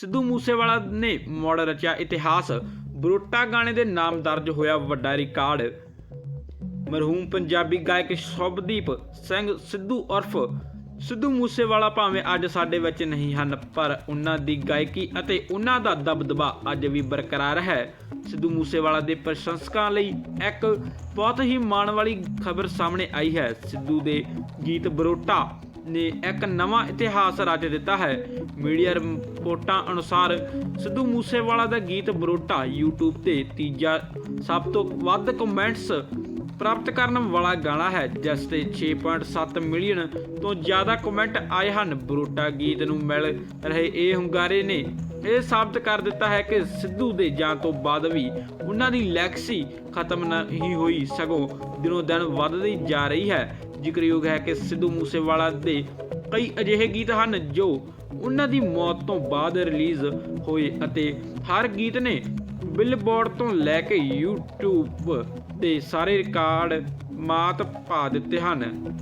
ਸਿੱਧੂ ਮੂਸੇਵਾਲਾ ਨੇ ਮੁੜ ਰਚਿਆ ਇਤਿਹਾਸ। ਬਰੋਟਾ ਗਾਣੇ ਦੇ ਨਾਮ ਦਰਜ ਹੋਇਆ ਵੱਡਾ ਰਿਕਾਰਡ। ਮਰਹੂਮ ਪੰਜਾਬੀ ਗਾਇਕ ਸ਼ੁਭਦੀਪ ਸਿੰਘ ਸਿੱਧੂ ਉਰਫ ਸਿੱਧੂ ਮੂਸੇਵਾਲਾ ਭਾਵੇਂ ਅੱਜ ਸਾਡੇ ਵਿੱਚ ਨਹੀਂ ਹਨ, ਪਰ ਉਹਨਾਂ ਦੀ ਗਾਇਕੀ ਅਤੇ ਉਹਨਾਂ ਦਾ ਦਬਦਬਾ ਅੱਜ ਵੀ ਬਰਕਰਾਰ ਹੈ। ਸਿੱਧੂ ਮੂਸੇਵਾਲਾ ਦੇ ਪ੍ਰਸ਼ੰਸਕਾਂ ਲਈ ਇੱਕ ਬਹੁਤ ਹੀ ਮਾਣ ਵਾਲੀ ਖਬਰ ਸਾਹਮਣੇ ਆਈ ਹੈ। ਸਿੱਧੂ ਦੇ ਗੀਤ ਬਰੋਟਾ ਨੇ ਇੱਕ ਨਵਾਂ ਇਤਿਹਾਸ ਰਚ ਦਿੱਤਾ ਹੈ। ਮੀਡੀਆ ਰਿਪੋਰਟਾਂ ਅਨੁਸਾਰ ਸਿੱਧੂ ਮੂਸੇਵਾਲਾ ਦਾ ਗੀਤ ਬਰੋਟਾ YouTube ਤੇ ਤੀਜਾ ਸਭ ਤੋਂ ਵੱਧ ਕਮੈਂਟਸ ਪ੍ਰਾਪਤ ਕਰਨ ਵਾਲਾ ਗਾਣਾ ਹੈ, ਜਿਸ ਤੇ 6.7 ਮਿਲੀਅਨ ਤੋਂ ਜ਼ਿਆਦਾ ਕਮੈਂਟ ਆਏ ਹਨ। ਬਰੋਟਾ ਗੀਤ ਨੂੰ ਮਿਲ ਰਹੇ ਇਹ ਹੁੰਗਾਰੇ ਨੇ ਇਹ ਸਾਬਤ ਕਰ ਦਿੱਤਾ ਹੈ ਕਿ ਸਿੱਧੂ ਦੇ ਜਾਣ ਤੋਂ ਬਾਅਦ ਵੀ ਉਹਨਾਂ ਦੀ ਲੈਕਸੀ ਖਤਮ ਨਹੀਂ ਹੋਈ ਸਗੋਂ ਦਿਨੋ ਦਿਨ ਵੱਧਦੀ ਜਾ ਰਹੀ ਹੈ। ਜ਼ਿਕਰਯੋਗ ਹੈ ਕਿ ਸਿੱਧੂ ਮੂਸੇਵਾਲਾ ਦੇ ਕਈ ਅਜਿਹੇ ਗੀਤ ਹਨ ਜੋ ਉਹਨਾਂ ਦੀ ਮੌਤ ਤੋਂ ਬਾਅਦ ਰਿਲੀਜ਼ ਹੋਏ ਅਤੇ ਹਰ ਗੀਤ ਨੇ ਬਿਲਬੋਰਡ ਤੋਂ ਲੈ ਕੇ YouTube ਤੇ ਸਾਰੇ ਰਿਕਾਰਡ ਮਾਤ ਪਾ ਦਿੱਤੇ ਹਨ।